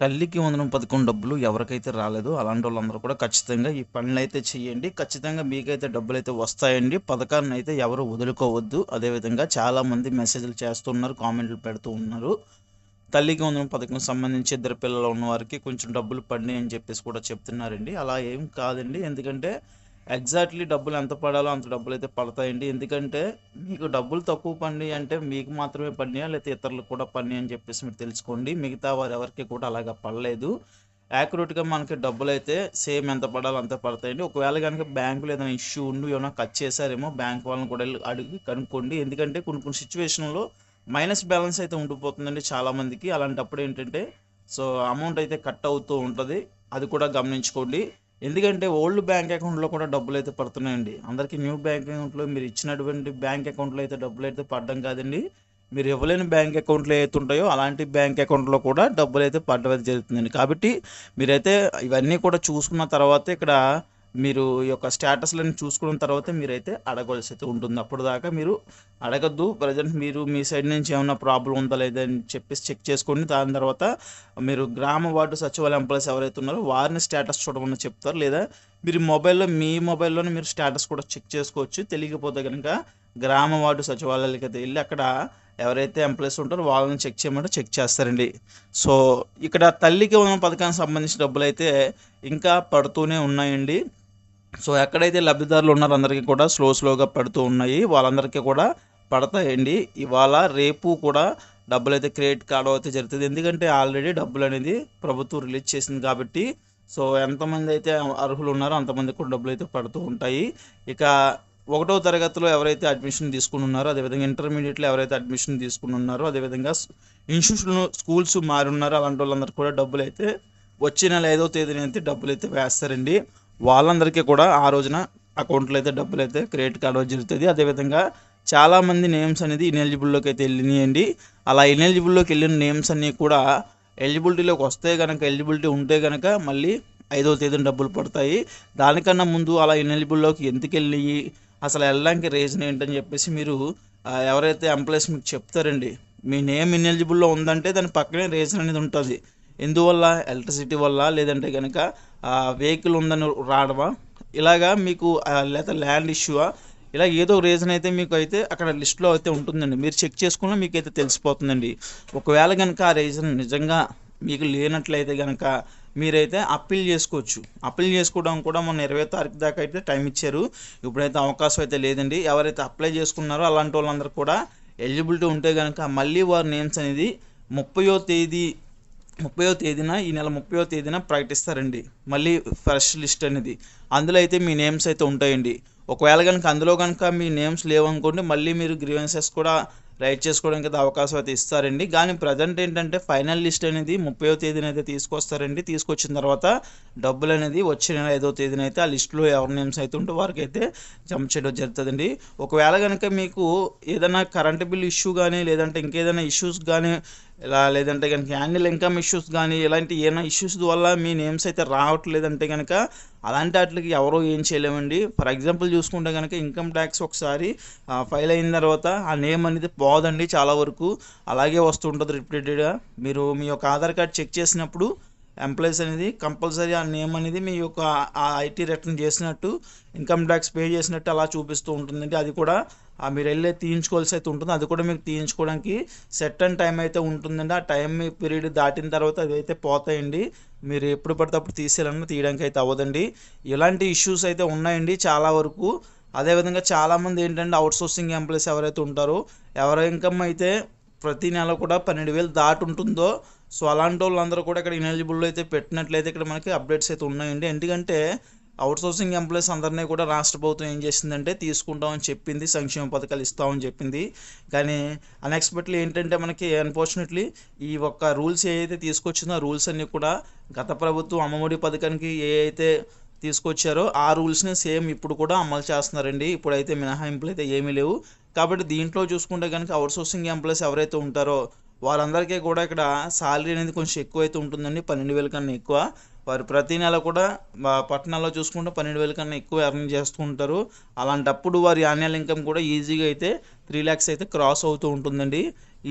తల్లికి వందనం పథకం డబ్బులు ఎవరికైతే రాలేదో అలాంటి వాళ్ళందరూ కూడా ఖచ్చితంగా ఈ పనులు అయితే చేయండి. ఖచ్చితంగా మీకైతే డబ్బులు అయితే వస్తాయండి. పథకాన్ని అయితే ఎవరు వదులుకోవద్దు. అదేవిధంగా చాలామంది మెసేజ్లు చేస్తున్నారు కామెంట్లు పెడుతూ ఉన్నారు. తల్లికి వందనం పథకం సంబంధించి ఇద్దరు పిల్లలు ఉన్న వారికి కొంచెం డబ్బులు పడినాయి అని చెప్పేసి కూడా చెప్తున్నారండి. అలా ఏం కాదండి. ఎందుకంటే ఎగ్జాక్ట్లీ డబ్బులు ఎంత పడాలో అంత డబ్బులు అయితే పడతాయండి. ఎందుకంటే మీకు డబ్బులు తక్కువ పడినాయి అంటే మీకు మాత్రమే పడినాయా? లేకపోతే ఇతరులకు కూడా పడినాయి అని చెప్పేసి మీరు తెలుసుకోండి. మిగతా వారు ఎవరికి కూడా అలాగా పడలేదు. యాక్యురేట్గా మనకి డబ్బులు అయితే సేమ్ ఎంత పడాలో అంత పడతాయండి. ఒకవేళ కనుక బ్యాంకులో ఏదైనా ఇష్యూ ఉండి ఏమైనా కట్ చేశారేమో బ్యాంక్ వాళ్ళని కూడా వెళ్ళి అడిగి కనుక్కోండి. ఎందుకంటే కొన్ని కొన్ని సిచ్యువేషన్లో మైనస్ బ్యాలెన్స్ అయితే ఉండిపోతుందండి చాలామందికి. అలాంటప్పుడు ఏంటంటే సో అమౌంట్ అయితే కట్ అవుతూ ఉంటుంది. అది కూడా గమనించుకోండి. ఎందుకంటే ఓల్డ్ బ్యాంక్ అకౌంట్లో కూడా డబ్బులు అయితే పడుతున్నాయండి. అందరికీ న్యూ బ్యాంక్ అకౌంట్లో మీరు ఇచ్చినటువంటి బ్యాంక్ అకౌంట్లో అయితే డబ్బులు అయితే పడడం కాదండి. మీరు ఇవ్వలేని బ్యాంక్ అకౌంట్లు ఏవైతే ఉంటాయో అలాంటి బ్యాంక్ అకౌంట్లో కూడా డబ్బులు అయితే పడడం జరుగుతుందండి. కాబట్టి మీరైతే ఇవన్నీ కూడా చూసుకున్న తర్వాత ఇక్కడ మీరు ఈ యొక్క స్టేటస్లను చూసుకున్న తర్వాత మీరైతే అడగవలసి అయితే ఉంటుంది. అప్పుడు దాకా మీరు అడగద్దు. ప్రజెంట్ మీరు మీ సైడ్ నుంచి ఏమైనా ప్రాబ్లం ఉందా లేదా అని చెప్పేసి చెక్ చేసుకోండి. దాని తర్వాత మీరు గ్రామ వార్డు సచివాలయం ఎంప్లాయీస్ ఎవరైతే ఉన్నారో వారిని స్టేటస్ చూడమని చెప్తారు. లేదా మీరు మొబైల్లో మీ మొబైల్లోనే మీరు స్టేటస్ కూడా చెక్ చేసుకోవచ్చు. తెలియకపోతే కనుక గ్రామ వార్డు సచివాలయాలకి అయితే వెళ్ళి అక్కడ ఎవరైతే ఎంప్లాయీస్ ఉంటారో వాళ్ళని చెక్ చేయమంటే చెక్ చేస్తారండి. సో ఇక్కడ తల్లికి ఉన్న పథకానికి సంబంధించిన డబ్బులు అయితే ఇంకా పడుతూనే ఉన్నాయండి. సో ఎక్కడైతే లబ్ధిదారులు ఉన్నారో అందరికీ కూడా స్లో స్లోగా పడుతూ ఉన్నాయి వాళ్ళందరికీ కూడా పడతాయండి. ఇవాళ రేపు కూడా డబ్బులు అయితే క్రెడిట్ కావడం అయితే జరుగుతుంది. ఎందుకంటే ఆల్రెడీ డబ్బులు అనేది ప్రభుత్వం రిలీజ్ చేసింది కాబట్టి సో ఎంతమంది అయితే అర్హులు ఉన్నారో అంతమంది కూడా డబ్బులు అయితే పడుతూ ఉంటాయి. ఇక ఒకటో తరగతిలో ఎవరైతే అడ్మిషన్ తీసుకుని ఉన్నారో అదేవిధంగా ఇంటర్మీడియట్లో ఎవరైతే అడ్మిషన్ తీసుకుని ఉన్నారో అదేవిధంగా ఇన్స్టిట్యూషన్ స్కూల్స్ మారి ఉన్నారో అలాంటి వాళ్ళందరూ కూడా డబ్బులు అయితే వచ్చే నెల ఐదో తేదీన అయితే డబ్బులు అయితే వేస్తారండి. వాళ్ళందరికీ కూడా ఆ రోజున అకౌంట్లో అయితే డబ్బులు అయితే క్రెడిట్ కార్డు జరుగుతుంది. అదేవిధంగా చాలామంది నేమ్స్ అనేది ఇనెలిజిబుల్లోకి అయితే వెళ్ళినాయండి. అలా ఇనెలిజిబుల్లోకి వెళ్ళిన నేమ్స్ అన్నీ కూడా ఎలిజిబిలిటీలోకి వస్తే కనుక ఎలిజిబిలిటీ ఉంటే కనుక మళ్ళీ ఐదవ తేదీన డబ్బులు పడతాయి. దానికన్నా ముందు అలా ఇనెలిజిబుల్లోకి ఎందుకు వెళ్ళి అసలు వెళ్ళడానికి రీజన్ ఏంటని చెప్పేసి మీరు ఎవరైతే ఎంప్లాయీస్ మీకు చెప్తారండి మీ నేమ్ ఇనెలిజిబుల్లో ఉందంటే దాని పక్కనే రీజన్ అనేది ఉంటుంది. ఎందువల్ల ఎలక్ట్రిసిటీ వల్ల లేదంటే కనుక వెహికల్ ఉందని రావడమా? ఇలాగా మీకు లేదా ల్యాండ్ ఇష్యూవా ఇలా ఏదో రీజన్ అయితే మీకు అయితే అక్కడ లిస్ట్లో అయితే ఉంటుందండి. మీరు చెక్ చేసుకున్న మీకు అయితే తెలిసిపోతుందండి. ఒకవేళ కనుక ఆ రీజన్ నిజంగా మీకు లేనట్లయితే కనుక మీరైతే అప్పీల్ చేసుకోవచ్చు. అప్పీల్ చేసుకోవడం కూడా మొన్న ఇరవై తారీఖు దాకా అయితే టైం ఇచ్చారు. ఇప్పుడైతే అవకాశం అయితే లేదండి. ఎవరైతే అప్లై చేసుకున్నారో అలాంటి వాళ్ళందరూ కూడా ఎలిజిబిలిటీ ఉంటే కనుక మళ్ళీ వారి నేమ్స్ అనేది ముప్పయో తేదీ ముప్పయో తేదీన ఈ నెల ముప్పయో తేదీన ప్రకటిస్తారండి. మళ్ళీ ఫ్రెష్ లిస్ట్ అనేది. అందులో అయితే మీ నేమ్స్ అయితే ఉంటాయండి. ఒకవేళ కనుక అందులో కనుక మీ నేమ్స్ లేవనుకోండి మళ్ళీ మీరు గ్రీవెన్సెస్ కూడా రైట్ చేసుకోవడానికి అయితే అవకాశం అయితే ఇస్తారండి. కానీ ప్రజెంట్ ఏంటంటే ఫైనల్ లిస్ట్ అనేది ముప్పయో తేదీన అయితే తీసుకొస్తారండి. తీసుకొచ్చిన తర్వాత డబ్బులు అనేది వచ్చే నెల ఐదో తేదీన అయితే ఆ లిస్టులో ఎవరి నేమ్స్ అయితే ఉంటే వారికి అయితే జమ చేయడం జరుగుతుందండి. ఒకవేళ కనుక మీకు ఏదైనా కరెంట్ బిల్ ఇష్యూ కానీ లేదంటే ఇంకేదైనా ఇష్యూస్ కానీ ఇలా లేదంటే కనుక యాన్యువల్ ఇన్కమ్ ఇష్యూస్ కానీ ఇలాంటి ఏమైనా ఇష్యూస్ వల్ల మీ నేమ్స్ అయితే రావట్లేదంటే కనుక అలాంటి వాటికి ఎవరో ఏం చేయలేమండి. ఫర్ ఎగ్జాంపుల్ చూసుకుంటే కనుక ఇన్కమ్ ట్యాక్స్ ఒకసారి ఫైల్ అయిన తర్వాత ఆ నేమ్ అనేది పోదండి చాలా వరకు. అలాగే వస్తుంటుంది రిపీటెడ్గా. మీరు మీ యొక్క ఆధార్ కార్డ్ చెక్ చేసినప్పుడు ఎంప్లాయీస్ అనేది కంపల్సరీ ఆ నేమ్ అనేది మీ యొక్క ఆ ఐటీ రిటర్న్ చేసినట్టు ఇన్కమ్ ట్యాక్స్ పే చేసినట్టు అలా చూపిస్తూ ఉంటుందండి. అది కూడా మీరు వెళ్ళే తీయించుకోవాల్సి అయితే ఉంటుంది. అది కూడా మీకు తీయించుకోవడానికి సెట్ అండ్ టైం అయితే ఉంటుందండి. ఆ టైం పీరియడ్ దాటిన తర్వాత అవి అయితే పోతాయండి. మీరు ఎప్పుడు పడితే అప్పుడు తీసేయాలన్నా తీయడానికి అయితే అవ్వదండి. ఇలాంటి ఇష్యూస్ అయితే ఉన్నాయండి చాలా వరకు. అదేవిధంగా చాలామంది ఏంటంటే అవుట్సోర్సింగ్ ఎంప్లాయీస్ ఎవరైతే ఉంటారో ఎవరి ఇన్కమ్ అయితే ప్రతి నెల కూడా పన్నెండు వేలు దాటి ఉంటుందో సో అలాంటి వాళ్ళందరూ కూడా ఇక్కడ ఇనెలిజిబుల్ అయితే పెట్టినట్లయితే ఇక్కడ మనకి అప్డేట్స్ అయితే ఉన్నాయండి. ఎందుకంటే అవుట్సోర్సింగ్ ఎంప్లాయీస్ అందరినీ కూడా రాష్ట్ర ప్రభుత్వం ఏం చేసిందంటే తీసుకుంటామని చెప్పింది సంక్షేమ పథకాలు ఇస్తామని చెప్పింది. కానీ అన్ఎక్స్పెక్ట్లీ ఏంటంటే మనకి అన్ఫార్చునేట్లీ ఈ ఒక్క రూల్స్ ఏదైతే తీసుకొచ్చిందో ఆ రూల్స్ అన్నీ కూడా గత ప్రభుత్వం అమ్మఒడి పథకానికి ఏ అయితే తీసుకొచ్చారో ఆ రూల్స్ని సేమ్ ఇప్పుడు కూడా అమలు చేస్తున్నారండి. ఇప్పుడైతే మినహాయింపులు అయితే ఏమీ లేవు. కాబట్టి దీంట్లో చూసుకుంటే కనుక అవుట్సోర్సింగ్ ఎంప్లాయీస్ ఎవరైతే ఉంటారో వారందరికీ కూడా ఇక్కడ శాలరీ అనేది కొంచెం ఎక్కువ అయితే ఉంటుందండి పన్నెండు వేల కన్నా ఎక్కువ. వారు ప్రతి నెల కూడా పట్టణాల్లో చూసుకుంటే పన్నెండు వేల కన్నా ఎక్కువ ఎర్న్ చేస్తూ ఉంటారు. అలాంటప్పుడు వారి యాన్యువల్ ఇన్కమ్ కూడా ఈజీగా అయితే త్రీ ల్యాక్స్ అయితే క్రాస్ అవుతూ ఉంటుందండి.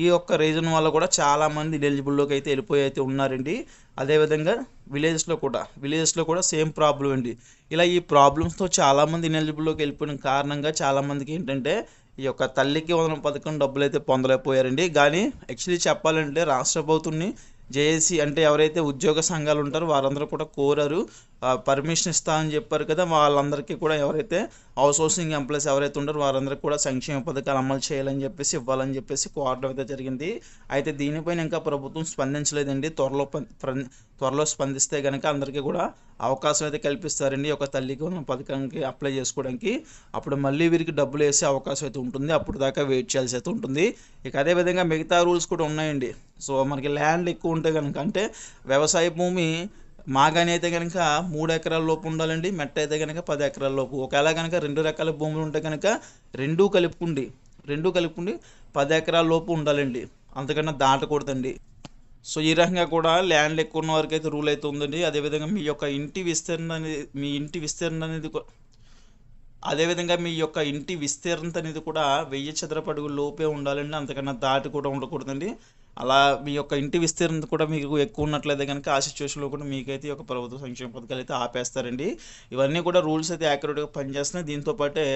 ఈ యొక్క రీజన్ వల్ల కూడా చాలామంది ఎలిజిబుల్లోకి అయితే వెళ్ళిపోయి అయితే ఉన్నారండి. అదేవిధంగా విలేజెస్లో కూడా విలేజెస్లో కూడా సేమ్ ప్రాబ్లం అండి. ఇలా ఈ ప్రాబ్లమ్స్తో చాలామంది ఇనెలిజిబుల్లోకి వెళ్ళిపోయిన కారణంగా చాలామందికి ఏంటంటే ఈ యొక్క తల్లికి వందనం పథకం డబ్బులు అయితే పొందలేకపోయారండి. కానీ యాక్చువల్లీ చెప్పాలంటే రాష్ట్ర ప్రభుత్వాన్ని జేఏసీ అంటే ఎవరైతే ఉద్యోగ సంఘాలు ఉంటారో వారందరూ కూడా కోరారు. పర్మిషన్ ఇస్తా అని చెప్పారు కదా వాళ్ళందరికీ కూడా ఎవరైతే హౌస్ హౌసింగ్ ఎంప్లాయీస్ ఎవరైతే ఉంటారో వారందరికీ కూడా సంక్షేమ పథకాలు అమలు చేయాలని చెప్పేసి ఇవ్వాలని చెప్పేసి కోరడం అయితే జరిగింది. అయితే దీనిపైన ఇంకా ప్రభుత్వం స్పందించలేదండి. త్వరలో ప్ర- త్వరలో స్పందిస్తే కనుక అందరికీ కూడా అవకాశం అయితే కల్పిస్తారండి. ఒక తల్లికి ఉన్న పథకానికి అప్లై చేసుకోవడానికి. అప్పుడు మళ్ళీ వీరికి డబ్బులు వేసే అవకాశం అయితే ఉంటుంది. అప్పుడు దాకా వెయిట్ చేయాల్సి అయితే ఉంటుంది. ఇక అదేవిధంగా మిగతా రూల్స్ కూడా ఉన్నాయండి. సో మనకి ల్యాండ్ ఎక్కువ ఉంటే కనుక అంటే వ్యవసాయ భూమి మాగాని అయితే కనుక మూడు ఎకరాల లోపు ఉండాలండి మెట్ట అయితే కనుక పది ఎకరాల లోపు. ఒకవేళ కనుక రెండు రకాల భూములు ఉంటే కనుక రెండూ కలుపుకుండి రెండూ కలుపుకుండి పది ఎకరాల లోపు ఉండాలండి. అంతకన్నా దాటకూడదండి. సో ఈ రకంగా కూడా ల్యాండ్ ఎక్కువ ఉన్న వరకు అయితే రూల్ అయితే ఉందండి. అదేవిధంగా మీ యొక్క ఇంటి విస్తీర్ణం అనేది మీ ఇంటి విస్తీర్ణం అనేది అదేవిధంగా మీ యొక్క ఇంటి విస్తీర్ణత అనేది కూడా వెయ్యి చదరపడుగు లోపే ఉండాలండి. అంతకన్నా దాటి కూడా ఉండకూడదండి. అలా మీ యొక్క ఇంటి విస్తీర్ణత కూడా మీకు ఎక్కువ ఉన్నట్లయితే కనుక ఆ సిచ్యువేషన్లో కూడా మీకైతే ఒక ప్రభుత్వ సంక్షేమ పథకాలు అయితే ఆపేస్తారండి. ఇవన్నీ కూడా రూల్స్ అయితే యాక్యురేట్గా పనిచేస్తున్నాయి. దీంతో పాటే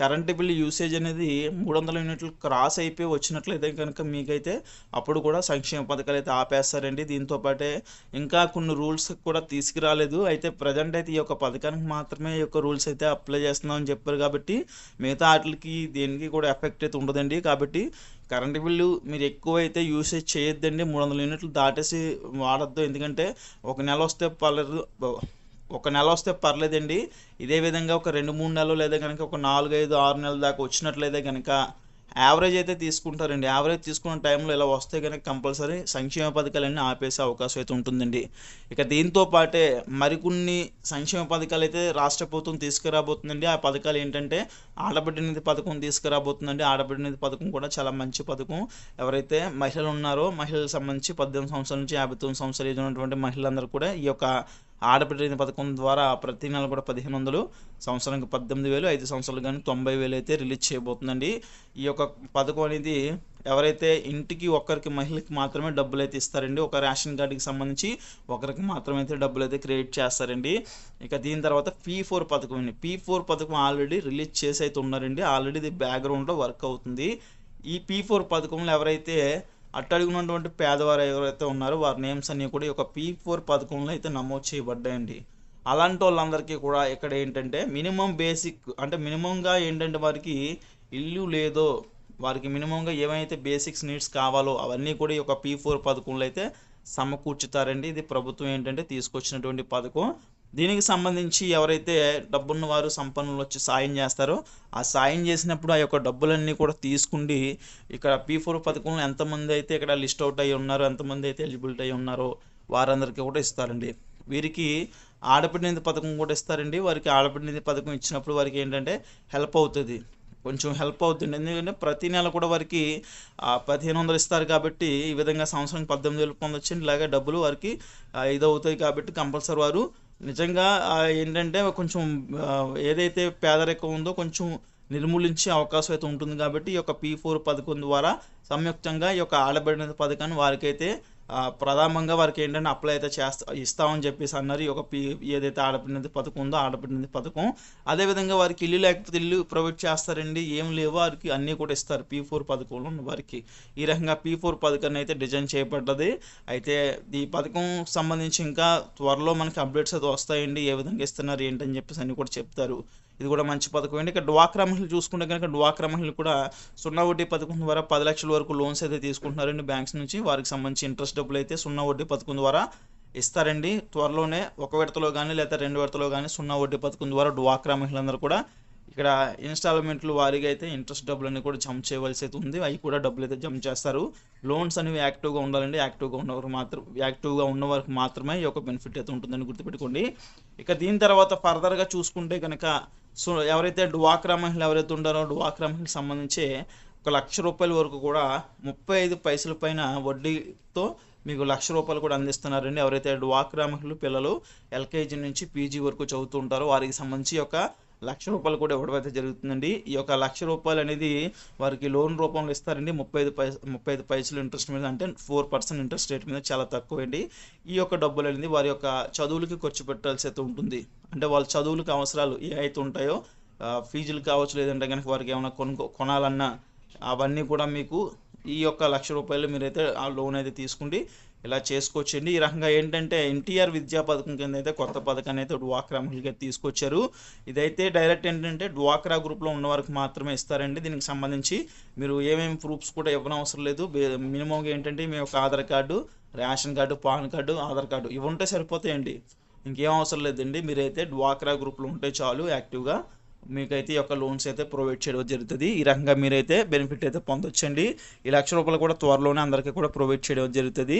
కరెంటు బిల్ యూసేజ్ అనేది మూడు వందల యూనిట్లు క్రాస్ అయిపోయి వచ్చినట్లయితే కనుక మీకైతే అప్పుడు కూడా సంక్షేమ పథకాలు అయితే ఆపేస్తారండి. దీంతో పాటే ఇంకా కొన్ని రూల్స్ కూడా తీసుకురాలేదు. అయితే ప్రజెంట్ అయితే ఈ యొక్క పథకానికి మాత్రమే ఈ యొక్క రూల్స్ అయితే అప్లై చేస్తున్నామని చెప్పారు కాబట్టి మిగతా వాటికి దేనికి కూడా ఎఫెక్ట్ అయితే ఉండదండి. కాబట్టి కరెంటు బిల్లు మీరు ఎక్కువ అయితే యూసేజ్ చేయొద్దండి. మూడు వందల యూనిట్లు దాటేసి వాడద్దు. ఎందుకంటే ఒక నెల వస్తే పర్లేదు ఒక నెల వస్తే పర్లేదండి. ఇదే విధంగా ఒక రెండు మూడు నెలలు లేదా కనుక ఒక నాలుగు ఐదు ఆరు నెలల దాకా వచ్చినట్లయితే కనుక యావరేజ్ అయితే తీసుకుంటారండి. యావరేజ్ తీసుకున్న టైంలో ఇలా వస్తే కనుక కంపల్సరీ సంక్షేమ పథకాలన్నీ ఆపేసే అవకాశం అయితే ఉంటుందండి. ఇక దీంతో పాటే మరికొన్ని సంక్షేమ పథకాలు అయితే రాష్ట్ర ప్రభుత్వం తీసుకురాబోతుందండి. ఆ పథకాలు ఏంటంటే ఆడబిడ్డ నిధి పథకం తీసుకురాబోతుందండి. ఆడబిడ్డ నిధి పథకం కూడా చాలా మంచి పథకం. ఎవరైతే మహిళలు ఉన్నారో మహిళలకు సంబంధించి పద్దెనిమిది సంవత్సరాల నుంచి యాభై తొమ్మిది సంవత్సరాలు ఉన్నటువంటి మహిళలందరూ కూడా ఈ యొక్క ఆడబిడ్డ పథకం ద్వారా ప్రతి నెల కూడా పదిహేను వందలు సంవత్సరానికి పద్దెనిమిది వేలు ఐదు సంవత్సరాలు కానీ తొంభై వేలు అయితే రిలీజ్ చేయబోతుందండి. ఈ యొక్క పథకం అనేది ఎవరైతే ఇంటికి ఒక్కరికి మహిళకి మాత్రమే డబ్బులు అయితే ఇస్తారండి ఒక రేషన్ కార్డుకి సంబంధించి ఒకరికి మాత్రమే అయితే డబ్బులు అయితే క్రియేట్ చేస్తారండి. ఇక దీని తర్వాత పీ ఫోర్ పథకం అండి. పీ ఫోర్ పథకం ఆల్రెడీ రిలీజ్ చేసి అయితే ఉన్నారండి. ఆల్రెడీ ఇది బ్యాక్గ్రౌండ్లో వర్క్ అవుతుంది. ఈ పీ ఫోర్ పథకంలో ఎవరైతే అట్టడుగున్నటువంటి పేదవారు ఎవరైతే ఉన్నారో వారి నేమ్స్ అన్నీ కూడా ఈ యొక్క పీ ఫోర్ పథకంలో అయితే నమోదు చేయబడ్డాయండి. అలాంటి వాళ్ళందరికీ కూడా ఇక్కడ ఏంటంటే మినిమం బేసిక్ అంటే మినిమంగా ఏంటంటే వారికి ఇల్లు లేదో వారికి మినిమంగా ఏమైతే బేసిక్స్ నీడ్స్ కావాలో అవన్నీ కూడా ఈ యొక్క పీ ఫోర్ పథకంలో అయితే సమకూర్చుతారండి. ఇది ప్రభుత్వం ఏంటంటే తీసుకొచ్చినటువంటి పథకం. దీనికి సంబంధించి ఎవరైతే డబ్బున్న వారు సంపన్నులు వచ్చి సాయం చేస్తారో ఆ సాయం చేసినప్పుడు ఆ యొక్క డబ్బులన్నీ కూడా తీసుకుండి ఇక్కడ పీ ఫోర్ పథకంలో ఎంతమంది అయితే ఇక్కడ లిస్ట్ అవుట్ అయ్యి ఉన్నారో ఎంతమంది అయితే ఎలిజిబిలిటీ అయ్యి ఉన్నారో వారందరికీ కూడా ఇస్తారండి. వీరికి ఆడపిడి పథకం కూడా ఇస్తారండి. వారికి ఆడపిడి పథకం ఇచ్చినప్పుడు వారికి ఏంటంటే హెల్ప్ అవుతుంది. కొంచెం హెల్ప్ అవుతుంది. ఎందుకంటే ప్రతి నెల కూడా వారికి పదిహేను వందలు ఇస్తారు కాబట్టి ఈ విధంగా సంవత్సరానికి పద్దెనిమిది వేలు పొందొచ్చు ఇలాగే డబ్బులు వారికి ఇదవుతాయి ఇది అవుతాయి కాబట్టి కంపల్సరీ వారు నిజంగా ఏంటంటే కొంచెం ఏదైతే పేదరికం ఉందో కొంచెం నిర్మూలించే అవకాశం అయితే ఉంటుంది కాబట్టి ఈ యొక్క పీ ఫోర్ పథకం ద్వారా సంయుక్తంగా ఈ యొక్క ఆడబడిన పథకాన్ని వారికైతే ప్రధానంగా వారికి ఏంటంటే అప్లై అయితే చేస్తా ఇస్తామని చెప్పేసి అన్నారు. ఈ యొక్క పీ ఏదైతే ఆడబడినది పథకం ఉందో ఆడబడినది పథకం. అదేవిధంగా వారికి ఇల్లు లేకపోతే ఇల్లు ప్రొవైడ్ చేస్తారండి. ఏం లేవు. వారికి అన్నీ కూడా ఇస్తారు. పీ ఫోర్ పథకంలో ఉన్న వారికి. ఈ రకంగా పీ ఫోర్ పథకాన్ని అయితే డిజైన్ చేయబడ్డది. అయితే ఈ పథకం సంబంధించి ఇంకా త్వరలో మనకి అప్డేట్స్ అయితే వస్తాయండి. ఏ విధంగా ఇస్తున్నారు ఏంటని చెప్పేసి అన్నీ కూడా చెప్తారు. ఇది కూడా మంచి పథకం. అండి ఇక డ్వాక్రా మహిళలు చూసుకుంటే కనుక డ్వాక్రా మహిళలు కూడా సున్నా వడ్డీ పథకం ద్వారా పది లక్షల వరకు లోన్స్ అయితే తీసుకుంటున్నారండి బ్యాంక్స్ నుంచి. వారికి సంబంధించి ఇంట్రెస్ట్ డబ్బులు అయితే సున్నా వడ్డీ పథకం ద్వారా ఇస్తారండి. త్వరలోనే ఒక విడతలో కానీ లేదా రెండు విడతలో కానీ సున్నా వడ్డీ పథకం ద్వారా డ్వాక్రా మహిళలందరూ కూడా ఇక్కడ ఇన్స్టాల్మెంట్లు వారీగా అయితే ఇంట్రెస్ట్ డబ్బులన్నీ కూడా జమ చేయవలసి అయితే ఉంది. అవి కూడా డబ్బులు అయితే జమ చేస్తారు. లోన్స్ అనేవి యాక్టివ్గా ఉండాలండి. యాక్టివ్గా ఉన్నవారు మాత్రం యాక్టివ్గా ఉన్న వారికి మాత్రమే ఈ యొక్క బెనిఫిట్ అయితే ఉంటుందని గుర్తుపెట్టుకోండి. ఇక దీని తర్వాత ఫర్దర్గా చూసుకుంటే కనుక సో ఎవరైతే డ్వాక్రా మహిళలు ఎవరైతే ఉండారో డ్వాక్రా మహిళలకు సంబంధించి ఒక లక్ష రూపాయల వరకు కూడా ముప్పై ఐదు పైసల పైన వడ్డీతో మీకు లక్ష రూపాయలు కూడా అందిస్తున్నారండి. ఎవరైతే డ్వాక్రా మహిళలు పిల్లలు ఎల్కేజీ నుంచి పీజీ వరకు చదువుతూ ఉంటారో వారికి సంబంధించి ఒక లక్ష రూపాయలు కూడా ఇవ్వడం అయితే జరుగుతుందండి. ఈ యొక్క లక్ష రూపాయలు అనేది వారికి లోన్ రూపంలో ఇస్తారండి. ముప్పై ఐదు పైస ముప్పై ఐదు పైసలు ఇంట్రెస్ట్ మీద అంటే ఫోర్ పర్సెంట్ ఇంట్రెస్ట్ రేట్ మీద చాలా తక్కువ అండి ఈ యొక్క డబ్బులు అనేది వారి యొక్క చదువులకి ఖర్చు పెట్టాల్సి అయితే ఉంటుంది. అంటే వాళ్ళ చదువులకు అవసరాలు ఏ అయితే ఉంటాయో ఫీజులు కావచ్చు లేదంటే కనుక వారికి ఏమైనా కొనుక్కో కొనాలన్నా అవన్నీ కూడా మీకు ఈ యొక్క లక్ష రూపాయలు మీరైతే ఆ లోన్ అయితే తీసుకుండి. ఇలా చేసుకోవచ్చండి. ఈ రకంగా ఏంటంటే ఎన్టీఆర్ విద్యా పథకం కింద అయితే కొత్త పథకాన్ని అయితే డ్వాక్రా మహిళగా తీసుకొచ్చారు. ఇదైతే డైరెక్ట్ ఏంటంటే డ్వాక్రా గ్రూప్లో ఉన్న వారికి మాత్రమే ఇస్తారండి. దీనికి సంబంధించి మీరు ఏమేమి ప్రూఫ్స్ కూడా ఇవ్వనవసరం అవసరం లేదు మినిమంగా ఏంటంటే మీ యొక్క Aadhaar card ration card pan card Aadhaar card ఇవి ఉంటే సరిపోతాయండి. ఇంకేం అవసరం లేదండి. మీరైతే డ్వాక్రా గ్రూప్లో ఉంటే చాలు యాక్టివ్గా మీకైతే ఈ యొక్క లోన్స్ అయితే ప్రొవైడ్ చేయడం జరుగుతుంది. ఈ రకంగా మీరైతే బెనిఫిట్ అయితే పొందొచ్చండి. ఈ లక్ష రూపాయలు కూడా త్వరలోనే అందరికీ కూడా ప్రొవైడ్ చేయడం జరుగుతుంది.